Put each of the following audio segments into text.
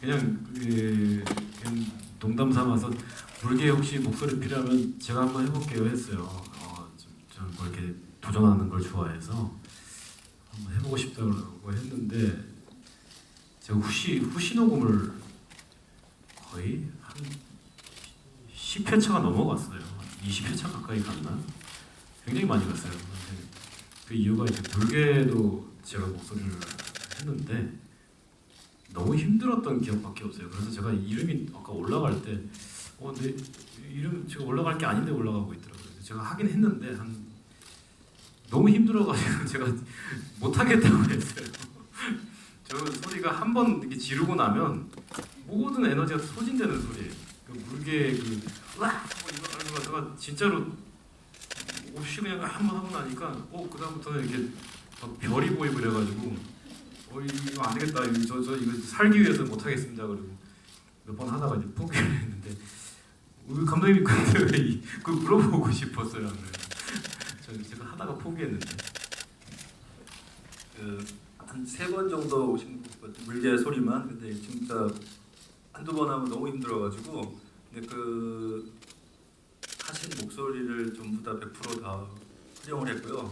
그냥 그, 농담 삼아서 물개 혹시 목소리 필요하면 제가 한번 해볼게요 했어요. 저는 뭐 이렇게 도전하는 걸 좋아해서 한번 해보고 싶다고 했는데 제가 후시 후시 녹음을 거의 한 10회차가 넘어갔어요. 20회차 가까이 갔나? 굉장히 많이 갔어요. 그 이유가 이제 불개도 제가 목소리를 했는데 너무 힘들었던 기억밖에 없어요. 그래서 제가 이름이 아까 올라갈 때, 어, 근데 이름 제가 올라갈 게 아닌데 올라가고 있더라고요. 제가 하긴 했는데 한 너무 힘들어가지고 제가 못 하겠다고 했어요. 저 소리가 한 번 이렇게 지르고 나면 모든 에너지가 소진되는 소리예요. 그 물개 그 으악 뭐 이거 제가 진짜로 없이 그냥 한번 하고 나니까 어 그 다음부터는 이렇게 막 별이 보이고 그래가지고 어 이거 안 되겠다 저, 저 이거 살기 위해서 못 하겠습니다 그리고 몇 번 하다가 이제 포기를 했는데 우리 감독님이 근데 왜 이- 그 물어보고 싶었어요? 저 제가 하다가 포기했는데 그한 세 번 정도 오신. 물개 소리만 근데 진짜 한두 번 하면 너무 힘들어가지고 근데 그 하신 목소리를 전부 다 100%다 활용을 했고요.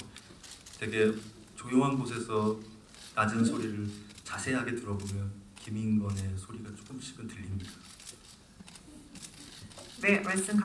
되게 조용한 곳에서 낮은 소리를 자세하게 들어보면 김인건의 소리가 조금씩은 들립니다. 네, 말씀